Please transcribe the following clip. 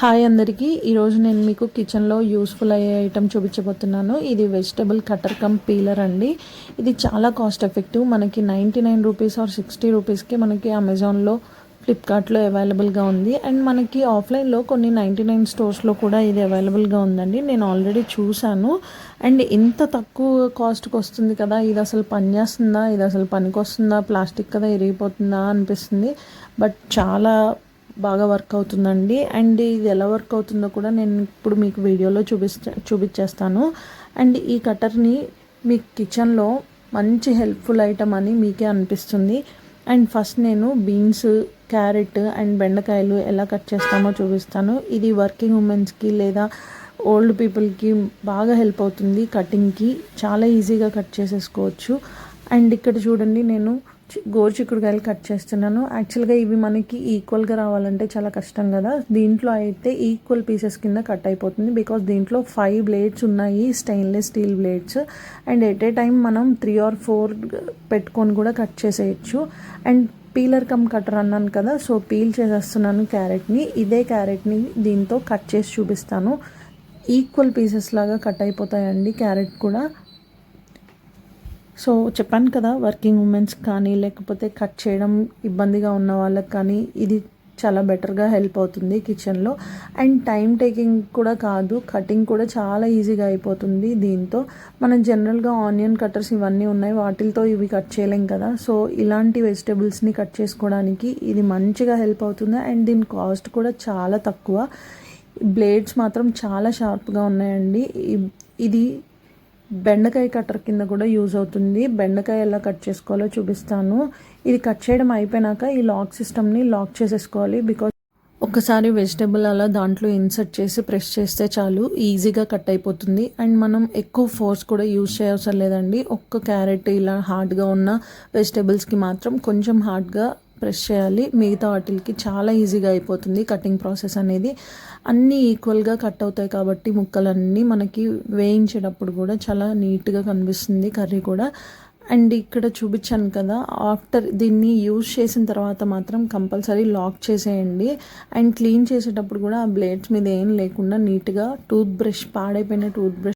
Hi అందరికీ. ఈరోజు నేను మీకు కిచెన్లో యూస్ఫుల్ అయ్యే ఐటెం చూపించబోతున్నాను. ఇది వెజిటబుల్ కటర్ కమ్ పీలర్ అండి. ఇది చాలా కాస్ట్ ఎఫెక్టివ్. మనకి ninety nine rupees or sixty రూపీస్కి మనకి అమెజాన్లో ఫ్లిప్కార్ట్లో అవైలబుల్గా ఉంది. అండ్ మనకి ఆఫ్లైన్లో కొన్ని నైంటీ నైన్ స్టోర్స్లో కూడా ఇది అవైలబుల్గా ఉందండి. నేను ఆల్రెడీ చూశాను. అండ్ ఇంత తక్కువ కాస్ట్కి వస్తుంది కదా ఇది అసలు పనిచేస్తుందా ఇది అసలు పనికొస్తుందా ప్లాస్టిక్ కదా ఇరిగిపోతుందా అనిపిస్తుంది. బట్ చాలా బాగా వర్క్ అవుతుందండి. అండ్ ఇది ఎలా వర్క్ అవుతుందో కూడా నేను ఇప్పుడు మీకు వీడియోలో చూపిస్తా చూపించేస్తాను. అండ్ ఈ కట్టర్ని మీ కిచెన్లో మంచి హెల్ప్ఫుల్ ఐటమ్ అని మీకే అనిపిస్తుంది. అండ్ ఫస్ట్ నేను బీన్స్ క్యారెట్ అండ్ బెండకాయలు ఎలా కట్ చేస్తామో చూపిస్తాను. ఇది వర్కింగ్ ఉమెన్స్కి లేదా ఓల్డ్ పీపుల్కి బాగా హెల్ప్ అవుతుంది కటింగ్కి. చాలా ఈజీగా కట్ చేసేసుకోవచ్చు. అండ్ ఇక్కడ చూడండి నేను గోరు చిక్కుడుకాయలు కట్ చేస్తున్నాను. యాక్చువల్గా ఇవి మనకి ఈక్వల్గా రావాలంటే చాలా కష్టం కదా. దీంట్లో అయితే ఈక్వల్ పీసెస్ కింద కట్ అయిపోతుంది. బికాస్ దీంట్లో ఫైవ్ బ్లేడ్స్ ఉన్నాయి stainless steel blades. And at a time మనం త్రీ ఆర్ ఫోర్ పెట్టుకొని కూడా కట్ చేసేయచ్చు. అండ్ పీలర్ కమ్ కటర్ అన్నాను కదా సో పీల్ చేసేస్తున్నాను క్యారెట్ని. ఇదే క్యారెట్ని దీంతో కట్ చేసి చూపిస్తాను. ఈక్వల్ పీసెస్ లాగా కట్ అయిపోతాయండి క్యారెట్ కూడా. సో చెప్పాను కదా వర్కింగ్ ఉమెన్స్ కానీ లేకపోతే కట్ చేయడం ఇబ్బందిగా ఉన్న వాళ్ళకి కానీ ఇది చాలా బెటర్గా హెల్ప్ అవుతుంది కిచెన్లో అండ్ టైం టేకింగ్ కూడా కాదు కటింగ్ కూడా చాలా ఈజీగా అయిపోతుంది దీంతో. మనం జనరల్గా ఆనియన్ కట్టర్స్ ఇవన్నీ ఉన్నాయి వాటితో ఇవి కట్ చేయలేం కదా. సో ఇలాంటి వెజిటేబుల్స్ని కట్ చేసుకోవడానికి ఇది మంచిగా హెల్ప్ అవుతుంది. అండ్ దీని కాస్ట్ కూడా చాలా తక్కువ. బ్లేడ్స్ మాత్రం చాలా షార్ప్గా ఉన్నాయండి. ఇది బెండకాయ కట్టర్ కింద కూడా యూజ్ అవుతుంది. బెండకాయ ఎలా కట్ చేసుకోవాలో చూపిస్తాను. ఇది కట్ చేయడం అయిపోయినాక ఈ లాక్ సిస్టమ్ని లాక్ చేసేసుకోవాలి బికాజ్ ఒకసారి వెజిటేబుల్ అలా దాంట్లో ఇన్సర్ట్ చేసి ప్రెస్ చేస్తే చాలు ఈజీగా కట్ అయిపోతుంది. అండ్ మనం ఎక్కువ ఫోర్స్ కూడా యూజ్ చేయవసరం లేదండి. ఒక్క క్యారెట్ ఇలా హార్డ్గా ఉన్న వెజిటేబుల్స్కి మాత్రం కొంచెం హార్డ్గా ప్రెస్ చేయాలి. మిగతా వాటికి చాలా ఈజీగా అయిపోతుంది కటింగ్ ప్రాసెస్ అనేది. అన్నీ ఈక్వల్గా కట్ అవుతాయి కాబట్టి ముక్కలన్నీ మనకి వేయించేటప్పుడు కూడా చాలా నీట్గా కనిపిస్తుంది కర్రీ కూడా. అండ్ ఇక్కడ చూపించాను కదా ఆఫ్టర్ దీన్ని యూజ్ చేసిన తర్వాత మాత్రం కంపల్సరీ లాక్ చేసేయండి. అండ్ క్లీన్ చేసేటప్పుడు కూడా ఆ బ్లేడ్స్ మీద ఏం లేకుండా నీట్గా టూత్ బ్రష్ పాడైపోయిన టూత్ బ్రష్